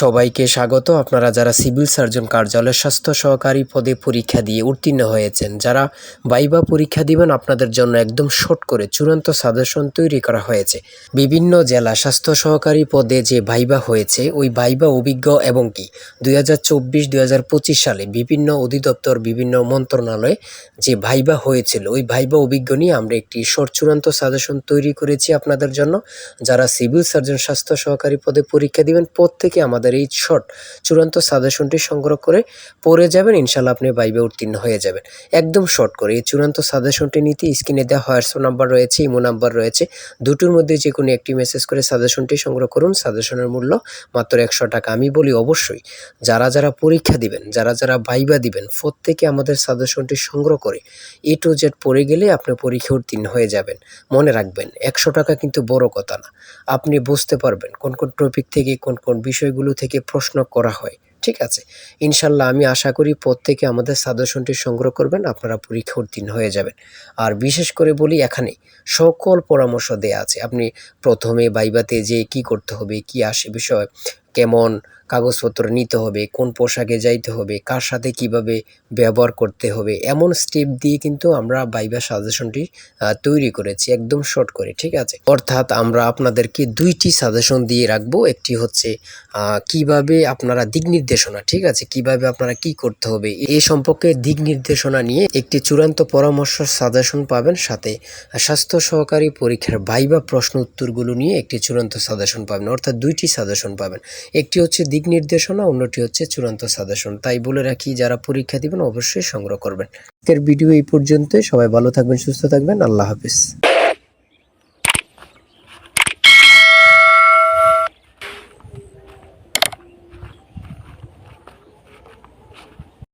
সবাইকে স্বাগত। আপনারা যারা সিভিল সার্জন কার্যালয়ের স্বাস্থ্য সহকারী পদে পরীক্ষা দিয়ে উত্তীর্ণ হয়েছেন, যারা বাইবা পরীক্ষা দিবেন, আপনাদের জন্য একদম শর্ট করে চূড়ান্ত সাজেশন তৈরি করা হয়েছে। বিভিন্ন জেলা স্বাস্থ্য সহকারী পদে যে ভাইবা হয়েছে, ওই ভাইবা অভিজ্ঞ এবং কি? দুই হাজার চব্বিশ সালে বিভিন্ন অধিদপ্তর, বিভিন্ন মন্ত্রণালয়ে যে ভাইবা হয়েছিল, ওই ভাইবা অভিজ্ঞ নিয়ে আমরা একটি শর্ট চূড়ান্ত সাজেশন তৈরি করেছি আপনাদের জন্য। যারা সিভিল সার্জন স্বাস্থ্য সহকারী পদে পরীক্ষা দিবেন, প্রত্যেকে আমাদের এই শর্ট চূড়ান্ত সাজেশনটি সংগ্রহ করে পড়ে যাবেন ইনশাল্লাহ আপনি বাইবে উত্তীর্ণ হয়ে যাবেন। একদম শর্ট করে এই চূড়ান্ত সাজেশনটি নিতে স্ক্রিনে দেওয়া হোয়াটসঅ্যাপ নাম্বার রয়েছে, ইমো নাম্বার রয়েছে। দুটোর মধ্যে যে কোনো একটি মেসেজ করে সাজেশনটি সংগ্রহ করুন। সাজেশনের মূল্য মাত্র একশো টাকা। আমি বলি অবশ্যই, যারা যারা পরীক্ষা দিবেন, যারা যারা বাইবা দিবেন, প্রত্যেকে আমাদের সাজেশনটি সংগ্রহ করে এ টু জেড পড়ে গেলে আপনি পরীক্ষা উত্তীর্ণ হয়ে যাবেন। মনে রাখবেন, একশো টাকা কিন্তু বড় কথা না। আপনি বুঝতে পারবেন কোন কোন টপিক থেকে কোন কোন বিষয়গুলো থেকে প্রশ্ন করা হয়, ঠিক আছে? ইনশাল্লাহ আমি আশা করি প্রত্যেকে আমাদের সাজেশনটি সংগ্রহ করবেন, আপনারা পরীক্ষা উত্তীর্ণ হয়ে যাবেন। আর বিশেষ করে বলি এখানে সকল পরামর্শ দেয়া আছে। আপনি প্রথমে বাইবাতে যে কি করতে হবে, কি আসে বিষয় কেমন কাগজপত্র নিতে হবে, কোন পোশাকে যাইতে হবে, কার সাথে কীভাবে ব্যবহার করতে হবে, এমন স্টেপ দিয়ে কিন্তু আমরা বাইবা সাজেশনটি তৈরি করেছি, একদম শর্ট করে, ঠিক আছে? অর্থাৎ আমরা আপনাদেরকে দুইটি সাজেশন দিয়ে রাখব, একটি হচ্ছে কীভাবে আপনারা দিক নির্দেশনা, ঠিক আছে? কীভাবে আপনারা কি করতে হবে এই সম্পর্কে দিক নির্দেশনা নিয়ে একটি চূড়ান্ত পরামর্শ সাজেশন পাবেন, সাথে স্বাস্থ্য সহকারী পরীক্ষার ভাইবা প্রশ্ন উত্তরগুলো নিয়ে একটি চূড়ান্ত সাজেশন পাবেন, অর্থাৎ দুইটি সাজেশন পাবেন। একটি হচ্ছে দিক নির্দেশনা, অন্যটি হচ্ছে চূড়ান্ত সাজেশন। তাই বলে রাখি, যারা পরীক্ষা দিবেন অবশ্যই সংগ্রহ করবেন। আজকের ভিডিও এই পর্যন্তই। সবাই ভালো থাকবেন, সুস্থ থাকবেন। আল্লাহ হাফিজ।